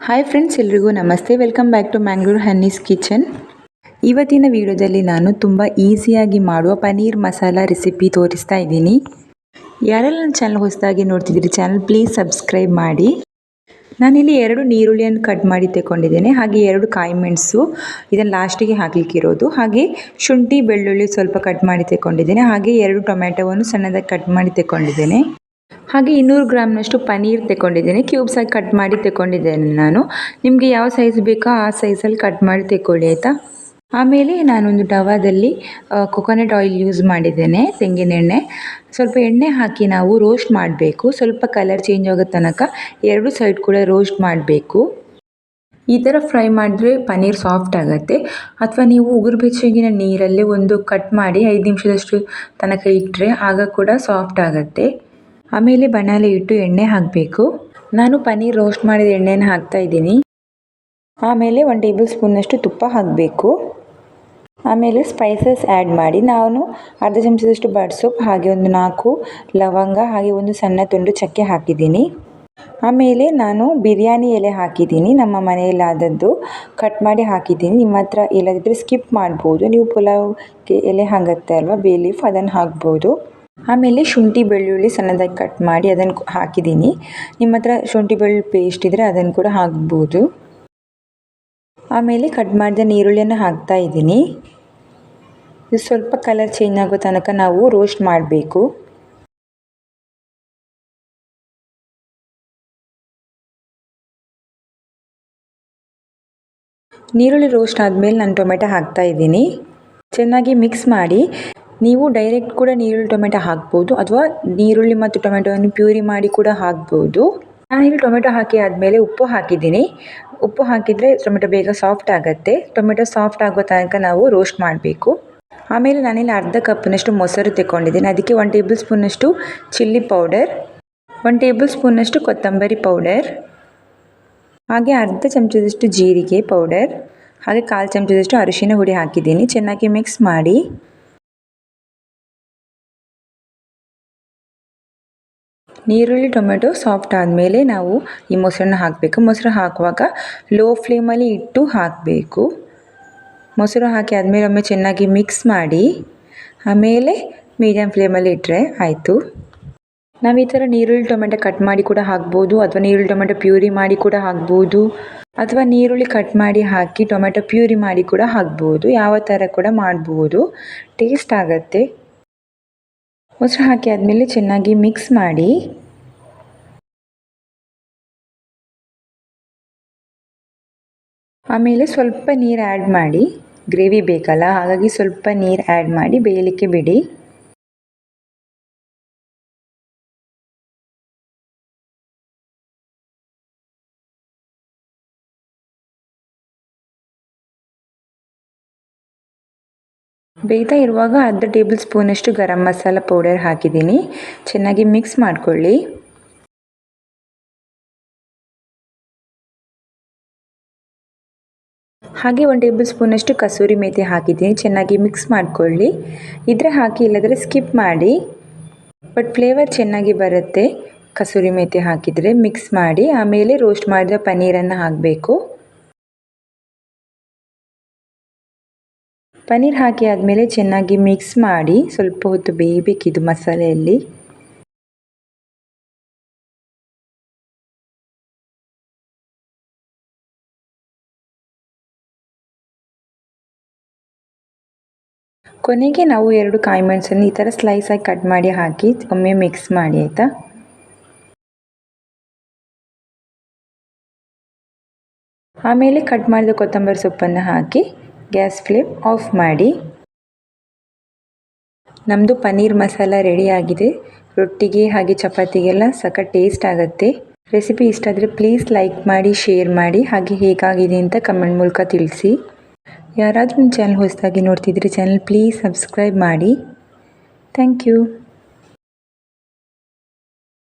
Hi friends ಎಲ್ರಿಗೂ ನಮಸ್ತೆ. Welcome back to Mangalore Hanni's kitchen ಇವತ್ತಿನ ವಿಡಿಯೋದಲ್ಲಿ ನಾನು ತುಂಬ ಈಸಿಯಾಗಿ ಮಾಡುವ ಪನೀರ್ ಮಸಾಲ ರೆಸಿಪಿ ತೋರಿಸ್ತಾ ಇದ್ದೀನಿ. ಯಾರೆಲ್ಲ ನನ್ನ ಚಾನಲ್ ಹೊಸದಾಗಿ ನೋಡ್ತಿದ್ದೀರಿ ಚಾನಲ್ ಪ್ಲೀಸ್ ಸಬ್ಸ್ಕ್ರೈಬ್ ಮಾಡಿ. ನಾನಿಲ್ಲಿ ಎರಡು ನೀರುಳ್ಳಿಯನ್ನು ಕಟ್ ಮಾಡಿ ತೆಕ್ಕೊಂಡಿದ್ದೇನೆ. ಹಾಗೆ ಎರಡು ಕಾಯಿ ಮೆಣಸು ಇದನ್ನು ಲಾಸ್ಟಿಗೆ ಹಾಕಲಿಕ್ಕಿರೋದು ಹಾಗೆ ಶುಂಠಿ, ಬೆಳ್ಳುಳ್ಳಿ ಸ್ವಲ್ಪ ಕಟ್ ಮಾಡಿ ತೆಕ್ಕೊಂಡಿದ್ದೇನೆ. ಹಾಗೆ ಎರಡು ಟೊಮ್ಯಾಟೊವನ್ನು ಸಣ್ಣದಾಗಿ ಕಟ್ ಮಾಡಿ ತೆಗೊಂಡಿದ್ದೇನೆ ಹಾಗೆ ಇನ್ನೂರು ಗ್ರಾಮ್ನಷ್ಟು ಪನ್ನೀರ್ ಕ್ಯೂಬ್ಸ್ ಆಗಿ ಕಟ್ ಮಾಡಿ ತೆಗೊಂಡಿದ್ದೇನೆ ನಾನು. ನಿಮಗೆ ಯಾವ ಸೈಜ್ ಬೇಕೋ ಆ ಸೈಜಲ್ಲಿ ಕಟ್ ಮಾಡಿ ತೆಗೊಳ್ಳಿ ಆಯಿತಾ? ಆಮೇಲೆ ನಾನೊಂದು ಡವಾದಲ್ಲಿ ಕೊಕೊನಟ್ ಆಯಿಲ್ ಯೂಸ್ ಮಾಡಿದ್ದೇನೆ ತೆಂಗಿನ ಎಣ್ಣೆ ಸ್ವಲ್ಪ ಎಣ್ಣೆ ಹಾಕಿ ನಾವು ರೋಸ್ಟ್ ಮಾಡಬೇಕು. ಸ್ವಲ್ಪ ಕಲರ್ ಚೇಂಜ್ ಆಗೋ ತನಕ ಎರಡು ಸೈಡ್ ಕೂಡ ರೋಸ್ಟ್ ಮಾಡಬೇಕು. ಈ ಥರ ಫ್ರೈ ಮಾಡಿದ್ರೆ ಪನ್ನೀರ್ ಸಾಫ್ಟ್ ಆಗುತ್ತೆ. ಅಥವಾ ನೀವು ಉಗುರು ಬೆಚ್ಚಗಿನ ನೀರಲ್ಲೇ ಒಂದು ಕಟ್ ಮಾಡಿ ಐದು ನಿಮಿಷದಷ್ಟು ತನಕ ಇಟ್ಟರೆ ಆಗ ಕೂಡ ಸಾಫ್ಟ್ ಆಗುತ್ತೆ. ಆಮೇಲೆ ಬಣಲೆ ಇಟ್ಟು ಎಣ್ಣೆ ಹಾಕಬೇಕು. ನಾನು ಪನ್ನೀರ್ ರೋಸ್ಟ್ ಮಾಡಿದ ಎಣ್ಣೆನ ಹಾಕ್ತಾ ಇದ್ದೀನಿ. ಆಮೇಲೆ ಒಂದು ಟೇಬಲ್ ಸ್ಪೂನಷ್ಟು ತುಪ್ಪ ಹಾಕಬೇಕು. ಆಮೇಲೆ ಸ್ಪೈಸಸ್ ಆ್ಯಡ್ ಮಾಡಿ ನಾನು ಅರ್ಧ ಚಮಚದಷ್ಟು ಸೊಪ್ಪು ಹಾಗೆ ಒಂದು ನಾಲ್ಕು ಲವಂಗ, ಹಾಗೆ ಒಂದು ಸಣ್ಣ ತುಂಡು ಚಕ್ಕೆ ಹಾಕಿದ್ದೀನಿ. ಆಮೇಲೆ ನಾನು ಬಿರಿಯಾನಿ ಎಲೆ ಹಾಕಿದ್ದೀನಿ. ನಮ್ಮ ಮನೆಯಲ್ಲಿ ಆದದ್ದು ಕಟ್ ಮಾಡಿ ಹಾಕಿದ್ದೀನಿ. ನಿಮ್ಮ ಹತ್ರ ಇಲ್ಲದಿದ್ದರೆ ಸ್ಕಿಪ್ ಮಾಡ್ಬೋದು. ನೀವು ಪುಲಾವ್ಗೆ ಎಲೆ ಆಗುತ್ತೆ ಅಲ್ವಾ? ಬೇ ಲೀಫ್ ಅದನ್ನು ಹಾಕ್ಬೋದು. ಆಮೇಲೆ ಶುಂಠಿ ಬೆಳ್ಳುಳ್ಳಿ ಸಣ್ಣದಾಗಿ ಕಟ್ ಮಾಡಿ ಅದನ್ನು ಹಾಕಿದ್ದೀನಿ. ನಿಮ್ಮ ಹತ್ರ ಶುಂಠಿ ಬೆಳ್ಳುಳ್ಳಿ ಪೇಸ್ಟ್ ಇದ್ದರೆ ಅದನ್ನು ಕೂಡ ಹಾಕ್ಬೋದು. ಆಮೇಲೆ ಕಟ್ ಮಾಡಿದ ನೀರುಳ್ಳಿಯನ್ನು ಹಾಕ್ತಾ ಇದ್ದೀನಿ. ಇದು ಸ್ವಲ್ಪ ಕಲರ್ ಚೇಂಜ್ ಆಗೋ ತನಕ ನಾವು ರೋಸ್ಟ್ ಮಾಡಬೇಕು. ನೀರುಳ್ಳಿ ರೋಸ್ಟ್ ಆದಮೇಲೆ ನಾನು ಟೊಮೆಟೊ ಹಾಕ್ತಾ ಇದ್ದೀನಿ. ಚೆನ್ನಾಗಿ ಮಿಕ್ಸ್ ಮಾಡಿ ನೀವು ಡೈರೆಕ್ಟ್ ಕೂಡ ನೀರುಳ್ಳಿ ಟೊಮೆಟೊ ಹಾಕ್ಬೋದು ಅಥವಾ ನೀರುಳ್ಳಿ ಮತ್ತು ಟೊಮೆಟೊವನ್ನು ಪ್ಯೂರಿ ಮಾಡಿ ಕೂಡ ಹಾಕ್ಬೋದು. ನಾನಿಲ್ಲಿ ಟೊಮೆಟೊ ಹಾಕಿ ಆದಮೇಲೆ ಉಪ್ಪು ಹಾಕಿದ್ದೀನಿ. ಉಪ್ಪು ಹಾಕಿದರೆ ಟೊಮೆಟೊ ಬೇಗ ಸಾಫ್ಟ್ ಆಗುತ್ತೆ. ಟೊಮೆಟೊ ಸಾಫ್ಟ್ ಆಗೋ ತನಕ ನಾವು ರೋಸ್ಟ್ ಮಾಡಬೇಕು. ಆಮೇಲೆ ನಾನಿಲ್ಲಿ ಅರ್ಧ ಕಪ್ನಷ್ಟು ಮೊಸರು ತೆಗೊಂಡಿದ್ದೀನಿ ಅದಕ್ಕೆ ಒನ್ ಟೇಬಲ್ ಸ್ಪೂನಷ್ಟು ಚಿಲ್ಲಿ ಪೌಡರ್ ಒನ್ ಟೇಬಲ್ ಸ್ಪೂನಷ್ಟು ಕೊತ್ತಂಬರಿ ಪೌಡರ್ ಹಾಗೆ ಅರ್ಧ ಚಮಚದಷ್ಟು ಜೀರಿಗೆ ಪೌಡರ್ ಹಾಗೆ ಕಾಲು ಚಮಚದಷ್ಟು ಅರಿಶಿನ ಹುಡಿ ಹಾಕಿದ್ದೀನಿ. ಚೆನ್ನಾಗಿ ಮಿಕ್ಸ್ ಮಾಡಿ. ನೀರುಳ್ಳಿ ಟೊಮೆಟೊ ಸಾಫ್ಟ್ ಆದಮೇಲೆ ನಾವು ಈ ಮೊಸರನ್ನ ಹಾಕಬೇಕು. ಮೊಸರು ಹಾಕುವಾಗ ಲೋ ಫ್ಲೇಮಲ್ಲಿ ಇಟ್ಟು ಹಾಕಬೇಕು. ಮೊಸರು ಹಾಕಿ ಆದಮೇಲೆ ಒಮ್ಮೆ ಚೆನ್ನಾಗಿ ಮಿಕ್ಸ್ ಮಾಡಿ, ಆಮೇಲೆ ಮೀಡಿಯಮ್ ಫ್ಲೇಮಲ್ಲಿ ಇಟ್ಟರೆ ಆಯಿತು. ನಾವು ಈ ಥರ ನೀರುಳ್ಳಿ ಟೊಮೆಟೊ ಕಟ್ ಮಾಡಿ ಕೂಡ ಹಾಕ್ಬೋದು, ಅಥವಾ ನೀರುಳ್ಳಿ ಟೊಮೆಟೊ ಪ್ಯೂರಿ ಮಾಡಿ ಕೂಡ ಹಾಕ್ಬೋದು, ಅಥವಾ ನೀರುಳ್ಳಿ ಕಟ್ ಮಾಡಿ ಹಾಕಿ ಟೊಮೆಟೊ ಪ್ಯೂರಿ ಮಾಡಿ ಕೂಡ ಹಾಕ್ಬೋದು. ಯಾವ ಥರ ಕೂಡ ಮಾಡ್ಬೋದು. ಟೇಸ್ಟ್ ಆಗುತ್ತೆ. ಮೊಸರು ಹಾಕಿ ಆದಮೇಲೆ ಚೆನ್ನಾಗಿ ಮಿಕ್ಸ್ ಮಾಡಿ ಆಮೇಲೆ ಸ್ವಲ್ಪ ನೀರು ಆ್ಯಡ್ ಮಾಡಿ ಗ್ರೇವಿ ಬೇಕಲ್ಲ, ಹಾಗಾಗಿ ಸ್ವಲ್ಪ ನೀರು ಆ್ಯಡ್ ಮಾಡಿ ಬೇಯಲಿಕ್ಕೆ ಬಿಡಿ. ಬೇಯ್ತಾ ಇರುವಾಗ ಅರ್ಧ ಟೇಬಲ್ ಸ್ಪೂನಷ್ಟು ಗರಂ ಮಸಾಲ ಪೌಡರ್ ಹಾಕಿದ್ದೀನಿ. ಚೆನ್ನಾಗಿ ಮಿಕ್ಸ್ ಮಾಡಿಕೊಳ್ಳಿ. ಹಾಗೆ ಒಂದು ಟೇಬಲ್ ಸ್ಪೂನಷ್ಟು ಕಸೂರಿ ಮೇಥಿ ಹಾಕಿದ್ದೀನಿ. ಚೆನ್ನಾಗಿ ಮಿಕ್ಸ್ ಮಾಡಿಕೊಳ್ಳಿ. ಇದ್ರೆ ಹಾಕಿ ಇಲ್ಲದ್ರೆ ಸ್ಕಿಪ್ ಮಾಡಿ. ಬಟ್ ಫ್ಲೇವರ್ ಚೆನ್ನಾಗಿ ಬರುತ್ತೆ. ಕಸೂರಿ ಮೇಥಿ ಹಾಕಿದರೆ ಮಿಕ್ಸ್ ಮಾಡಿ. ಆಮೇಲೆ ರೋಸ್ಟ್ ಮಾಡಿದ ಪನ್ನೀರನ್ನು ಹಾಕಬೇಕು. ಪನ್ನೀರ್ ಹಾಕಿ ಆದಮೇಲೆ ಚೆನ್ನಾಗಿ ಮಿಕ್ಸ್ ಮಾಡಿ. ಸ್ವಲ್ಪ ಹೊತ್ತು ಬೇಯಬೇಕಿದು ಮಸಾಲೆಯಲ್ಲಿ. ಕೊನೆಗೆ ನಾವು ಎರಡು ಕಾಯಿ ಮೆಣಸನ್ನು ಈ ಥರ ಸ್ಲೈಸಾಗಿ ಕಟ್ ಮಾಡಿ ಹಾಕಿ ಒಮ್ಮೆ ಮಿಕ್ಸ್ ಮಾಡಿ, ಆಯಿತಾ? ಆಮೇಲೆ ಕಟ್ ಮಾಡಿದ ಕೊತ್ತಂಬರಿ ಸೊಪ್ಪನ್ನು ಹಾಕಿ ಗ್ಯಾಸ್ ಫ್ಲೇಮ್ ಆಫ್ ಮಾಡಿ. ನಮ್ಮದು ಪನ್ನೀರ್ ಮಸಾಲ ರೆಡಿಯಾಗಿದೆ ರೊಟ್ಟಿಗೆ ಹಾಗೆ ಚಪಾತಿಗೆಲ್ಲ ಸಖತ್ ಟೇಸ್ಟ್ ಆಗುತ್ತೆ. ರೆಸಿಪಿ ಇಷ್ಟ ಆದರೆ ಪ್ಲೀಸ್ ಲೈಕ್ ಮಾಡಿ ಶೇರ್ ಮಾಡಿ, ಹಾಗೆ ಹೇಗಾಗಿದೆ ಅಂತ ಕಮೆಂಟ್ ಮೂಲಕ ತಿಳಿಸಿ. ಯಾರಾದರೂ ಚಾನಲ್ ಹೊಸದಾಗಿ ನೋಡ್ತಿದ್ರೆ ಚಾನಲ್ ಪ್ಲೀಸ್ ಸಬ್ಸ್ಕ್ರೈಬ್ ಮಾಡಿ. Thank you